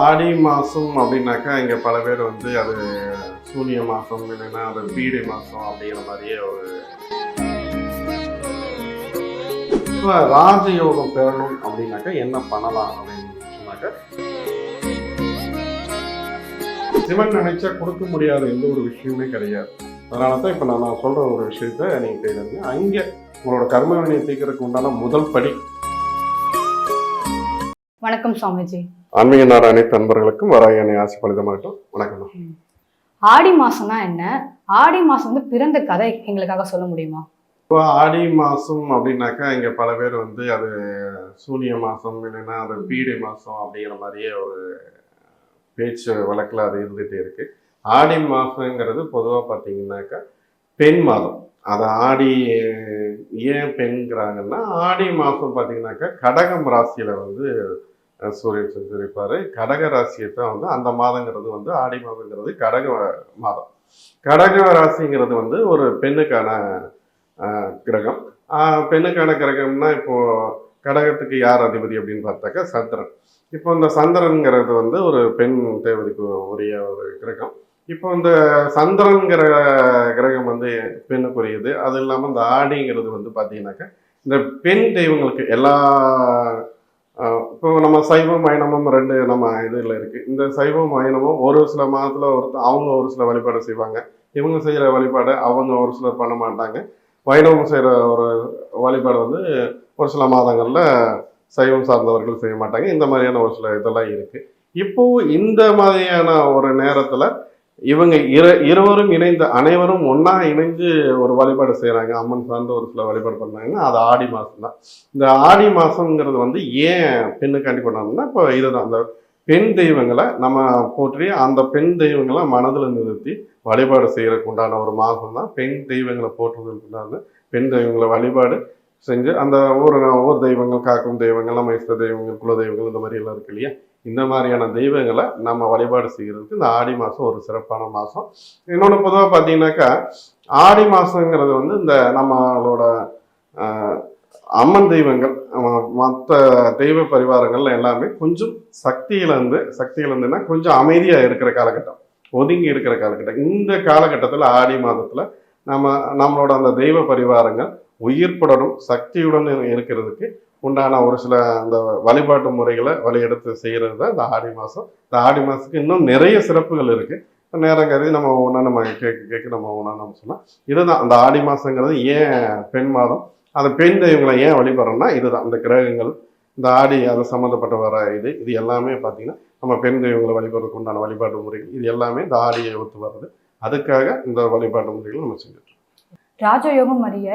ஆடி மாதம் அப்படின்னாக்கா இங்கே பல பேர் வந்து அது சூனிய மாதம் இல்லைன்னா அது பீடை மாதம் அப்படிங்கிற மாதிரியே ஒரு இப்போ ராஜயோகம் பெறணும் அப்படின்னாக்கா என்ன பண்ணலாம் அப்படின்னு சொன்னாக்கா சிவன் நினைச்சா கொடுக்க முடியாத எந்த ஒரு விஷயமே கிடையாது. அதனால தான் இப்போ நான் நான் சொல்கிற ஒரு விஷயத்த நீங்கள் கையிலேருந்து அங்கே உங்களோட கர்ம வினையை தீர்க்கறதுக்கு உண்டான முதல் படி வணக்கம் சுவாமிஜி. ஆன்மீக அனைத்து நண்பர்களுக்கும் வராயனை ஆசி பலிதமாகட்டும். வணக்கம் ஆடி மாசம்னா என்ன? ஆடி மாசம் வந்து பிறந்த கதை எங்களுக்காக சொல்ல முடியுமா? இப்போ ஆடி மாதம் அப்படின்னாக்கா இங்கே பல பேர் வந்து அது சூனிய மாதம் இல்லைன்னா அது பீடை மாதம் அப்படிங்கிற மாதிரியே ஒரு பேச்சு வழக்கில் அது இருந்துகிட்டே இருக்கு. ஆடி மாதங்கிறது பொதுவாக பார்த்தீங்கன்னாக்கா பெண் மாதம். அது ஆடி ஏன் பெண்கிறாங்கன்னா ஆடி மாதம் பார்த்தீங்கன்னாக்கா கடகம் ராசியில் வந்து சூரியன் செஞ்சிருப்பார். கடக ராசியை தான் வந்து அந்த மாதங்கிறது வந்து ஆடி மாதங்கிறது கடக மாதம். கடக ராசிங்கிறது வந்து ஒரு பெண்ணுக்கான கிரகம். பெண்ணுக்கான கிரகம்னா இப்போது கடகத்துக்கு யார் அதிபதி அப்படின்னு பார்த்தாக்கா சந்திரன். இப்போ இந்த சந்திரன்கிறது வந்து ஒரு பெண் தேவதைக்கு உரிய ஒரு கிரகம். இப்போ இந்த சந்திரன்கிற கிரகம் வந்து பெண்ணுக்குரியது. அது இல்லாமல் இந்த ஆடிங்கிறது வந்து பார்த்தீங்கன்னாக்கா இந்த பெண் தெய்வங்களுக்கு எல்லா இப்போ நம்ம சைவம் மைனமும் ரெண்டு நம்ம இதில் இருக்குது இந்த சைவம் மைனமும் ஒரு சில மாதத்தில் ஒருத்தர் அவங்க ஒரு சில வழிபாடு செய்வாங்க. இவங்க செய்கிற வழிபாடு அவங்க ஒரு சிலர் பண்ண மாட்டாங்க. வைணவம் செய்கிற ஒரு வழிபாடு வந்து ஒரு சில மாதங்களில் சைவம் சார்ந்தவர்கள் செய்ய மாட்டாங்க. இந்த மாதிரியான ஒரு சில இதெல்லாம் இருக்குது இப்போ இந்த மாதிரியான ஒரு நேரத்தில் இவங்க இர இருவரும் இணைந்து அனைவரும் ஒன்றா இணைஞ்சு ஒரு வழிபாடு செய்கிறாங்க அம்மன் சார்ந்த ஒரு சில வழிபாடு பண்ணாங்கன்னா அது ஆடி மாதம் தான் இந்த ஆடி மாதங்கிறது வந்து ஏன் பெண்ணுக்காண்டி கொண்டாடணும்னா இப்போ இதுதான். அந்த பெண் தெய்வங்களை நம்ம போற்றி அந்த பெண் தெய்வங்களை மனதில் நிறுத்தி வழிபாடு செய்கிறக்கு உண்டான ஒரு மாதம் தான் பெண் தெய்வங்களை போற்றுவதற்கு உண்டான பெண் தெய்வங்களை வழிபாடு செஞ்சு அந்த ஊர் ஊர் தெய்வங்கள் காக்கும் தெய்வங்கள் நம்ம இஷ்ட தெய்வங்கள் குல தெய்வங்கள் இந்த மாதிரி எல்லாம் இருக்கு இல்லையா? இந்த மாதிரியான தெய்வங்களை நம்ம வழிபாடு செய்கிறதுக்கு இந்த ஆடி மாதம் ஒரு சிறப்பான மாதம் இன்னொன்று பொதுவாக பார்த்தீங்கன்னாக்கா ஆடி மாதங்கிறது வந்து இந்த நம்மளோட அம்மன் தெய்வங்கள் மற்ற தெய்வ பரிவாரங்கள்ல எல்லாமே கொஞ்சம் சக்தியிலேருந்து சக்தியிலேருந்துன்னா கொஞ்சம் அமைதியாக இருக்கிற காலகட்டம் ஒதுங்கி இருக்கிற காலகட்டம். இந்த காலகட்டத்தில் ஆடி மாதத்தில் நம்ம நம்மளோட அந்த தெய்வ பரிவாரங்கள் உயிர்ப்புடனும் சக்தியுடன் இருக்கிறதுக்கு உண்டான ஒரு சில அந்த வழிபாட்டு முறைகளை வழியெடுத்து செய்கிறது தான் இந்த ஆடி மாதம் இந்த ஆடி மாதத்துக்கு இன்னும் நிறைய சிறப்புகள் இருக்குது நேரம் கருதி நம்ம ஒன்றா நம்ம கேட்க கேட்க நம்ம ஒன்றா நம்ம சொன்னால் இதுதான். அந்த ஆடி மாதங்கிறது ஏன் பெண் மாதம்? அந்த பெண் தெய்வங்களை ஏன் வழிபடுறோம்னா இதுதான். அந்த கிரகங்கள் இந்த ஆடி அது சம்மந்தப்பட்ட வர இது இது எல்லாமே பார்த்தீங்கன்னா நம்ம பெண் தெய்வங்களை வழிபடுறதுக்கு உண்டான வழிபாட்டு முறைகள் இது எல்லாமே இந்த ஆடியை ஒத்து வர்றது. அதுக்காக இந்த வழிபாட்டு முறைகள் நம்ம செஞ்சுட்டு ராஜயோகம் அறிய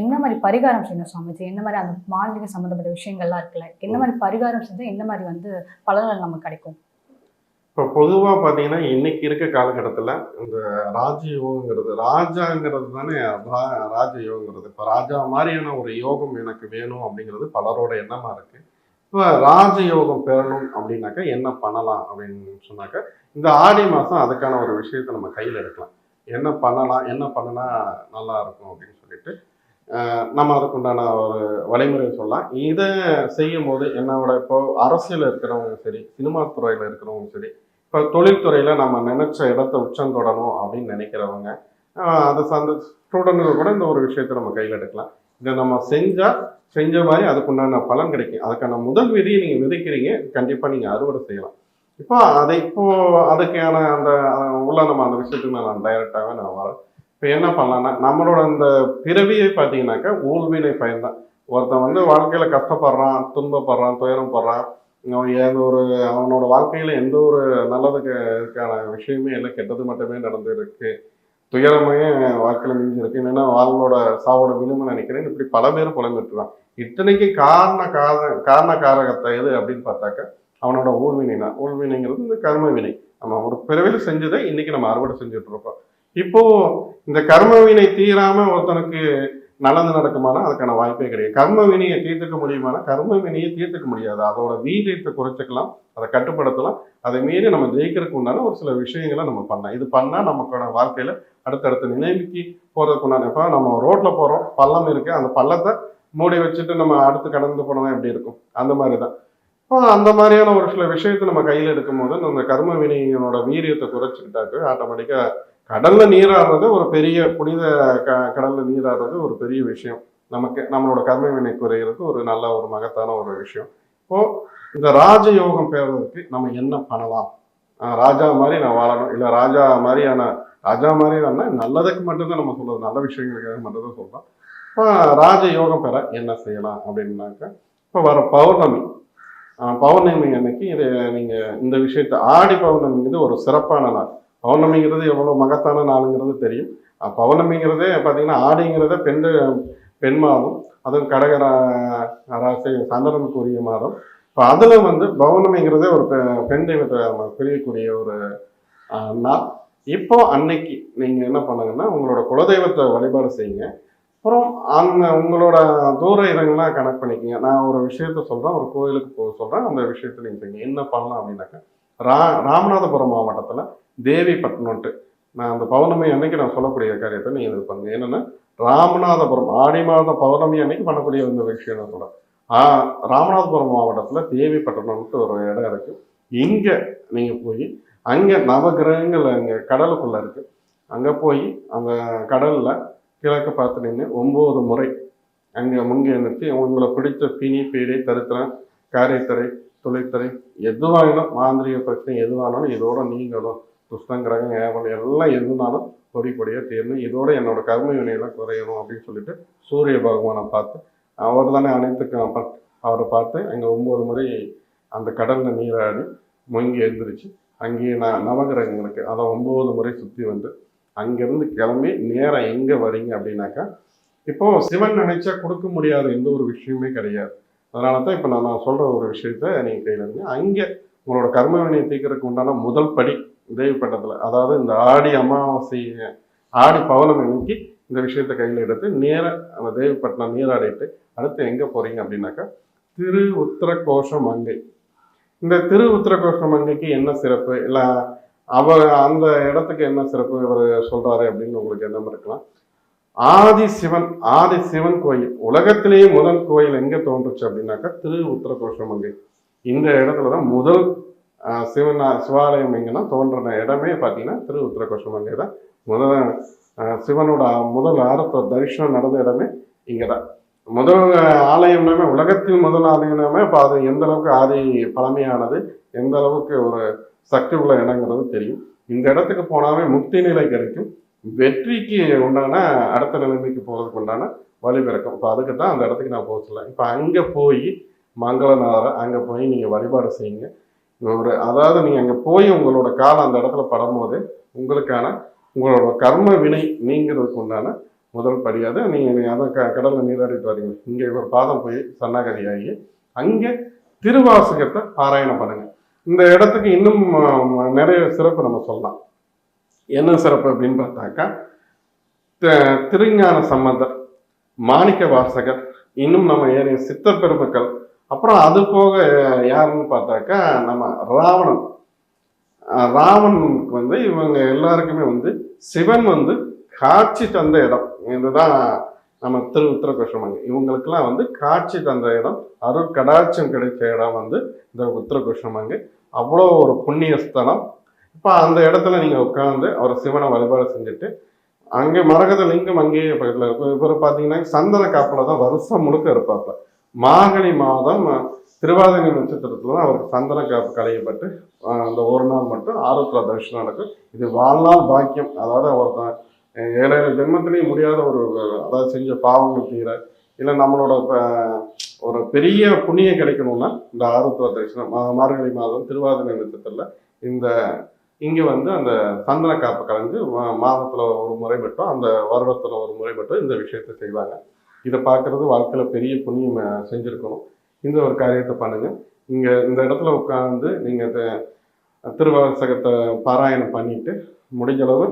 என்ன மாதிரி பரிகாரம் செய்யணும் சுவாமிஜி? என்ன மாதிரி அந்த மாந்திரிக சம்மந்தப்பட்ட விஷயங்கள்லாம் இருக்குல்ல? என்ன மாதிரி பரிகாரம் செஞ்சா என்ன மாதிரி வந்து பலன்கள் நமக்கு கிடைக்கும்? இப்போ பொதுவாக பார்த்தீங்கன்னா இன்னைக்கு இருக்க காலகட்டத்தில் இந்த ராஜயோகங்கிறது ராஜாங்கிறது தானே ராஜயோகங்கிறது. இப்போ ராஜா மாதிரியான ஒரு யோகம் எனக்கு வேணும் அப்படிங்கிறது பலரோட எண்ணமாக இருக்கு. இப்போ ராஜயோகம் பெறணும் அப்படின்னாக்கா என்ன பண்ணலாம் அப்படின்னு சொன்னாக்கா இந்த ஆடி மாதம் அதுக்கான ஒரு விஷயத்தை நம்ம கையில் எடுக்கலாம். என்ன பண்ணலாம் என்ன பண்ணினா நல்லா இருக்கும் அப்படின்னு சொல்லிட்டு நம்ம அதுக்குண்டான ஒரு வழிமுறை சொல்லலாம். இதை செய்யும் போது என்னோட இப்போ அரசியல் இருக்கிறவங்க சரி சினிமா துறையில் இருக்கிறவங்க சரி இப்போ தொழில்துறையில் நம்ம நினைச்ச இடத்த உச்சம் தொடணும் அப்படின்னு நினைக்கிறவங்க அதை சார்ந்த ஸ்டூடெண்ட்கள் கூட இந்த ஒரு விஷயத்தை நம்ம கையில் எடுக்கலாம். இதை நம்ம செஞ்சால் செஞ்ச மாதிரி அதுக்குண்டான பலன் கிடைக்கும். அதுக்கான முதல் விதியை நீங்கள் விதைக்கிறீங்க கண்டிப்பாக நீங்கள் அறுவடை செய்யலாம். இப்போ அதை இப்போ அதுக்கான அந்த உள்ள நம்ம அந்த விஷயத்துக்கு நான் டைரெக்டாகவே நான் வரேன் இப்போ என்ன பண்ணலாம்னா நம்மளோட அந்த பிறவியை பார்த்தீங்கன்னாக்கா ஊழ்வினை பயன்தான். ஒருத்தன் வந்து வாழ்க்கையில் கஷ்டப்படுறான் துன்பப்படுறான் துயரப்படுறான். அவன் ஏதோ ஒரு அவனோட வாழ்க்கையில் எந்த ஒரு நல்லதுக்கு இருக்கான விஷயமே இல்லை. கெட்டது மட்டுமே நடந்துருக்கு. துயரமே வாழ்க்கையில் மிஞ்சிருக்கு. இல்லைன்னா வாழ்வோட சாவோட விளிம்பு நினைக்கிறேன். இப்படி பல பேர் புலம்பிட்டுருவான் இத்தனைக்கு காரண கார காரண காரகத்தை எது அப்படின்னு பார்த்தாக்கா அவனோட ஊர்வினை தான். இந்த கர்ம வினை நம்ம ஒரு பிறவியில் செஞ்சதை இன்னைக்கு நம்ம அறுவடை செஞ்சுட்டு இருக்கோம். இப்போ இந்த கர்ம வினை தீராம ஒருத்தனுக்கு நல்லது நடக்குமானா அதுக்கான வாய்ப்பே கிடையாது. கர்ம வினையை தீர்த்துக்க முடியுமானா கர்ம வினையை தீர்த்துக்க முடியாது. அதோட வீரியத்தை குறைச்சிக்கலாம் அதை கட்டுப்படுத்தலாம். அதை மீறி நம்ம ஜெயிக்கிறதுக்கு உண்டான ஒரு சில விஷயங்களை நம்ம பண்ணலாம். இது பண்ணால் நமக்கான வாழ்க்கையில அடுத்தடுத்த நிலைமைக்கு போகிறதுக்கு உண்டான இப்போ நம்ம ரோட்ல போகிறோம் பள்ளம் இருக்கு. அந்த பள்ளத்தை மூடி வச்சுட்டு நம்ம அடுத்து கடந்து போனோம்னா எப்படி இருக்கும்? அந்த மாதிரி தான். அந்த மாதிரியான ஒரு சில விஷயத்தை நம்ம கையில் எடுக்கும்போது அந்த கர்ம வினையினோட வீரியத்தை குறைச்சிக்கிட்டாக்கு ஆட்டோமேட்டிக்காக கடலில் நீராடுறது ஒரு பெரிய புனித க கடலில் நீராடுறது ஒரு பெரிய விஷயம். நமக்கு நம்மளோட கர்ம வினை குறையிறது ஒரு நல்ல ஒரு மகத்தான ஒரு விஷயம். இப்போ இந்த ராஜயோகம் பெறுறதுக்கு நம்ம என்ன பண்ணலாம்? ராஜா மாதிரி நான் வாழணும். இல்லை ராஜா மாதிரியான ராஜா மாதிரி நல்லதுக்கு மட்டும்தான் நம்ம சொல்கிறது நல்ல விஷயங்களுக்காக மட்டும்தான் சொல்கிறோம் இப்போ ராஜ யோகம் பெற என்ன செய்யலாம் அப்படின்னாக்க இப்போ வர பௌர்ணமி. பௌர்ணமி அன்னைக்கு இது நீங்கள் இந்த விஷயத்தை ஆடி பௌர்ணமிங்கிறது ஒரு சிறப்பான நாள். பௌர்ணமிங்கிறது எவ்வளோ மகத்தான நாளுங்கிறது தெரியும். பௌர்ணமிங்கிறதே பார்த்தீங்கன்னா ஆடிங்கிறதே பெண் பெண் மாதம் அதுவும் கடகரா ராசி சந்திரனுக்கு உரிய மாதம். இப்போ அதில் வந்து பௌர்ணமிங்கிறதே ஒரு பெ- பெண் தெய்வத்தை பிரியக்கூடிய ஒரு நாள். இப்போ அன்னைக்கு நீங்கள் என்ன பண்ணுங்கன்னா உங்களோட குலதெய்வத்தை வழிபாடு செய்யுங்க. அப்புறம் அந்த உங்களோட தூர இடங்கள்லாம் கனெக்ட் பண்ணிக்கங்க. நான் ஒரு விஷயத்த சொல்கிறேன் ஒரு கோயிலுக்கு போக சொல்கிறேன் அந்த விஷயத்த நீங்கள் செய்யுங்க. என்ன பண்ணலாம் அப்படின்னாக்கா ரா ராமநாதபுரம் மாவட்டத்தில் தேவிப்பட்டினம்ட்டு நான் அந்த பௌர்ணமி அன்னைக்கு நான் சொல்லக்கூடிய காரியத்தை நீங்கள் இது பண்ணுங்க. என்னென்னா ராமநாதபுரம் ஆடி மாத பௌர்ணமி அன்னைக்கு பண்ணக்கூடிய இந்த விஷயம் நான் சொல்கிறேன் ஆ ராமநாதபுரம் மாவட்டத்தில் தேவிப்பட்டினம்ட்டு ஒரு இடம் இருக்குது இங்கே நீங்கள் போய் அங்கே நவகிரகங்கள் அங்கே கடலுக்குள்ளே இருக்குது அங்கே போய் அந்த கடலில் கிழக்கு பார்த்து நின்று ஒம்பது முறை அங்கே முங்கி நிறுத்தி உங்களை பிடிச்ச பிணி பீடை தருத்திரம் காரைத்தரை தொழில்துறை எதுவாகினாலும் மாந்திரிக பிரச்சனை எதுவானாலும் இதோட நீங்களும் துஷ்டம் கிரகம் ஏவல் எல்லாம் எதுனாலும் பொடி பொடியாக தீரணும் இதோட என்னோட கர்ம வினையெல்லாம் குறையணும் அப்படின்னு சொல்லிட்டு சூரிய பகவானை பார்த்து அவர் தானே அனைத்துக்கும் அவரை பார்த்து அங்கே ஒம்பது முறை அந்த கடலில் நீராடி முங்கி எழுந்திரிச்சு அங்கேயே நான் நவகிரகங்களுக்கு அதை ஒம்பது முறை சுற்றி வந்து அங்கேருந்து கிளம்பி நேராக எங்கே வரீங்க அப்படின்னாக்கா இப்போ சிவன் நினைச்சா கொடுக்க முடியாத எந்த ஒரு விஷயமே கிடையாது. அதனால தான் இப்போ நான் சொல்கிற ஒரு விஷயத்த நீங்கள் கையில் இருங்க அங்கே உங்களோட கர்ம வினையை தீர்க்கறதுக்கு உண்டான முதல் படி தேவிப்பட்டத்தில் அதாவது இந்த ஆடி அமாவாசை ஆடி பவனம் அன்னைக்கு இந்த விஷயத்த கையில் எடுத்து நேராக அந்த தேவிப்பட்டினம் நீராடிட்டு அடுத்து எங்கே போகிறீங்க அப்படின்னாக்கா திரு உத்தரகோஷ மங்கை. இந்த திரு உத்தரகோஷ மங்கைக்கு என்ன சிறப்பு? இல்லை அவ அந்த இடத்துக்கு என்ன சிறப்பு இவர் சொல்கிறாரு அப்படின்னு உங்களுக்கு என்ன இருக்கலாம். ஆதி சிவன் ஆதி சிவன் கோயில். உலகத்திலேயே முதல் கோயில் எங்கே தோன்றுச்சு அப்படின்னாக்கா திரு உத்தரகோஷமங்கை. இந்த இடத்துல தான் முதல் சிவன் சிவாலயம் எங்கன்னா தோன்றின இடமே பார்த்தீங்கன்னா திரு உத்தரகோஷமங்கை தான். முதல் சிவனோட முதல் ஆரத்த தரிசனம் நடந்த இடமே இங்கே தான் முதல் ஆலயம்னாமே உலகத்தில் முதல் ஆலயம்னாமே இப்போ அது எந்த அளவுக்கு ஆதி பழமையானது எந்த அளவுக்கு ஒரு சக்தி உள்ள இடங்கிறது தெரியும். இந்த இடத்துக்கு போனாவே முக்தி நிலை கிடைக்கும். வெற்றிக்கு உண்டான அடுத்த நிலைமைக்கு போகிறதுக்கு உண்டான வழி பிறக்கும். இப்போ அதுக்கு தான் அந்த இடத்துக்கு நான் போக சொல்ல இப்போ அங்கே போய் மங்களநாதரை அங்கே போய் நீங்கள் வழிபாடு செய்யுங்க. ஒரு அதாவது நீங்கள் அங்கே போய் உங்களோட காலம் அந்த இடத்துல படும்போது உங்களுக்கான உங்களோட கர்ம வினை நீங்கிறதுக்கு உண்டான முதல் படியாது. நீங்கள் அதை க கடலில் நீராடிட்டு வரீங்க இங்கே ஒரு பாதம் போய் சன்னகதியாகி அங்கே திருவாசகத்தை பாராயணம் பண்ணுங்கள் இந்த இடத்துக்கு இன்னும் நிறைய சிறப்பு நம்ம சொல்லலாம். என்ன சிறப்பு அப்படின்னு பார்த்தாக்கா த- திருஞான சம்பந்தர் மாணிக்க வாசகர் இன்னும் நம்ம ஏறிய சித்தர் பெருமக்கள் அப்புறம் அது போக யாருன்னு பார்த்தாக்கா நம்ம ராவணன். ராவணனுக்கு வந்து இவங்க எல்லாருக்குமே வந்து சிவன் வந்து காட்சி தந்த இடம். இதுதான் நம்ம திரு உத்தரகோஷமங்க. இவங்களுக்கெல்லாம் வந்து காட்சி தந்த இடம். அருள் கடாட்சம் கிடைச்ச இடம் வந்து இந்த உத்தரகோஷமங்க. அவ்வளோ ஒரு புண்ணிய ஸ்தலம். இப்போ அந்த இடத்துல நீங்கள் உட்காந்து அவர் சிவனை வழிபாடு செஞ்சுட்டு அங்கே மரகத லிங்கம் அங்கேயே பக்கத்தில் இருக்கும் இவர் பார்த்தீங்கன்னா சந்தன காப்பில் தான் வருஷம் முழுக்க இருப்பாப்ல. மார்கழி மாதம் அஹ், திருவாதிரை நட்சத்திரத்தில் தான் அவருக்கு சந்தன காப்பு களையப்பட்டு அந்த ஒரு நாள் மட்டும் ஆரோக்கிய தரிசனம் நடக்கும். இது வாழ்நாள் பாக்கியம். அதாவது ஒருத்தன் அஹ், ஏழு ஏழு ஜென்மத்திலையும் முடியாத ஒரு அதாவது செஞ்ச பாவங்கள் தீர இல்லை நம்மளோட ஒரு பெரிய புண்ணியம் கிடைக்கணும்னா இந்த ஆருத்ர தரிசனம் மார்கழி மாதம் திருவாதிரை நட்சத்திரத்தில் இந்த இங்கே வந்து அந்த சந்தன காப்பு கலந்து மாதத்தில் ஒரு முறை மட்டும் அந்த வருடத்தில் ஒரு முறை மட்டும் இந்த விஷயத்தை செய்வாங்க. இதை பார்க்குறது வாழ்க்கையில் பெரிய புண்ணியம் செஞ்சுருக்கணும். இந்த ஒரு காரியத்தை பண்ணுங்கள் இங்கே இந்த இடத்துல உட்காந்து நீங்கள் திருவாசகத்தை பாராயணம் பண்ணிட்டு முடிஞ்ச அளவு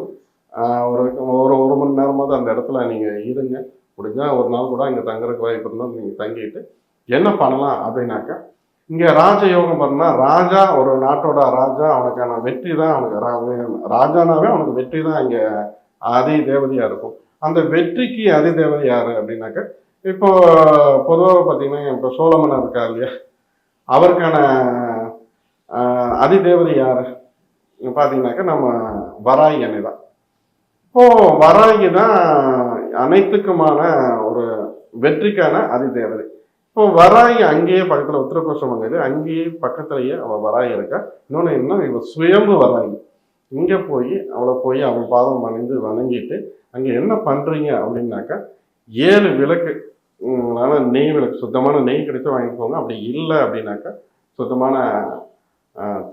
ஒரு ஒரு ஒரு மணி நேரமாவது அந்த இடத்துல நீங்கள் இருங்க. முடிஞ்சால் ஒரு நாள் கூட இங்கே தங்குறதுக்கு வாய்ப்பு இருந்தால் நீங்கள் தங்கிட்டு என்ன பண்ணலாம் அப்படின்னாக்கா இங்கே ராஜயோகம் பண்ணா ராஜா ஒரு நாட்டோட ராஜா அவனுக்கான வெற்றி தான் அவனுக்கு ரா- ராஜானாவே அவனுக்கு வெற்றி தான் இங்கே அதி தேவதையாக இருக்கும். அந்த வெற்றிக்கு அதி தேவதை யார் அப்படின்னாக்கா இப்போ பொதுவாக பார்த்தீங்கன்னா இப்போ சோழமன் இருக்கார் இல்லையா? அவருக்கான அதி தேவதை யார்? பார்த்தீங்கன்னாக்கா நம்ம வராய் அணை தான் இப்போ வராகி தான் அனைத்துக்குமான ஒரு வெற்றிக்கான அதிதேவதை. இப்போ வராகி அங்கேயே பக்கத்தில் உத்தரகோஷம் வந்தது அங்கேயே பக்கத்துலயே அவள் வராகி இருக்கா? இன்னொன்று என்ன இவள் சுயம்பு வராகி இங்கே போய் அவளை போய் அவள் பாதம் பணிந்து வணங்கிட்டு அங்கே என்ன பண்ணுறீங்க அப்படின்னாக்கா ஏழு விளக்கு உங்களால நெய் விளக்கு சுத்தமான நெய் கிடைத்து வாங்கிக்கோங்க அப்படி இல்லை அப்படின்னாக்கா சுத்தமான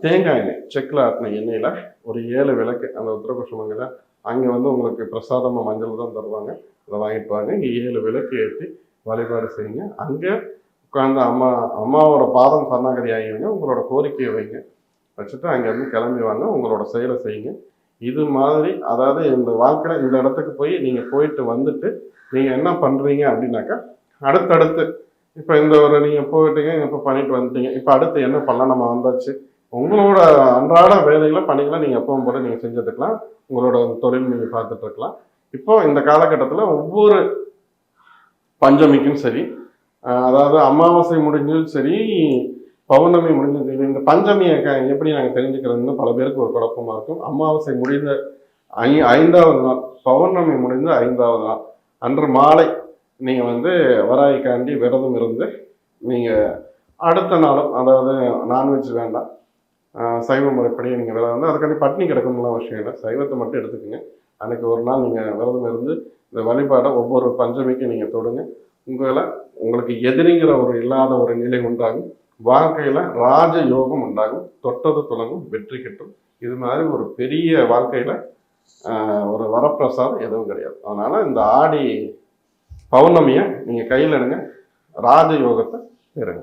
தேங்காய் எண்ணெய் செக்கில் ஆட்டின எண்ணெயில் ஒரு ஏழு விளக்கு அந்த உத்தரகோஷமங்கல அங்கே வந்து உங்களுக்கு பிரசாதமாக மஞ்சள் தான் தருவாங்க. அதை வாங்கிட்டு வாங்க. இங்கே ஏழு விளக்கு ஏற்றி வழிபாடு செய்யுங்க. அங்கே உட்காந்து அம்மா அம்மாவோட பாதம் சரணாகதி ஆகிவிங்க உங்களோட கோரிக்கையை வைங்க. வச்சுட்டு அங்கேருந்து கிளம்பி வாங்க. உங்களோட செயலை செய்யுங்க. இது மாதிரி அதாவது இந்த வாழ்க்கையில் இந்த இடத்துக்கு போய் நீங்கள் போயிட்டு வந்துட்டு நீங்கள் என்ன பண்ணுறீங்க அப்படின்னாக்கா அடுத்தடுத்து இப்போ இந்த ஒரு நீங்கள் போயிட்டீங்க இப்போ பண்ணிட்டு வந்துட்டீங்க. இப்போ அடுத்து என்ன பண்ணலாம் நம்ம வந்தாச்சு? உங்களோட அன்றாட வேலைகளை பணிகளை நீங்கள் எப்பவும் போல நீங்கள் செஞ்சுட்டுருக்கலாம் உங்களோட தொழில் நீங்கள் பார்த்துட்டு இருக்கலாம் இப்போ இந்த காலகட்டத்தில் ஒவ்வொரு பஞ்சமிக்கும் சரி அதாவது அமாவாசை முடிஞ்சும் சரி பௌர்ணமி முடிஞ்சது சரி இந்த பஞ்சமியை எப்படி நாங்கள் தெரிஞ்சுக்கிறதுன்னு பல பேருக்கு ஒரு குழப்பமா இருக்கும். அமாவாசை முடிந்த ஐ ஐந்தாவது நாள் பௌர்ணமி முடிந்த ஐந்தாவது நாள் அன்று மாலை நீங்கள் வந்து வராய்க்காண்டி விரதம் இருந்து நீங்கள் அடுத்த நாளும் அதாவது நான்வெஜ் வேண்டாம் சைவ முறைப்படி நீங்கள் விரதம் வந்து அதுக்காண்டி பட்னி கிடக்கணும்லாம் அவசியம் இல்லை. சைவத்தை மட்டும் எடுத்துக்கோங்க. அன்னைக்கு ஒரு நாள் நீங்கள் விரதம் இருந்து இந்த வழிபாடை ஒவ்வொரு பஞ்சமிக்கும் நீங்கள் தொடுங்க. உங்களை உங்களுக்கு எதிரிங்கிற ஒரு இல்லாத ஒரு நிலை உண்டாகும். வாழ்க்கையில் ராஜ யோகம் உண்டாகும். தொட்டது தொடங்கும் வெற்றி கிட்டும். இது மாதிரி ஒரு பெரிய வாழ்க்கையில் ஒரு வரப்பிரசாதம் எதுவும் கிடையாது. அதனால் இந்த ஆடி பௌர்ணமியை நீங்கள் கையில் எடுங்க. ராஜ யோகத்தை பெறுங்க.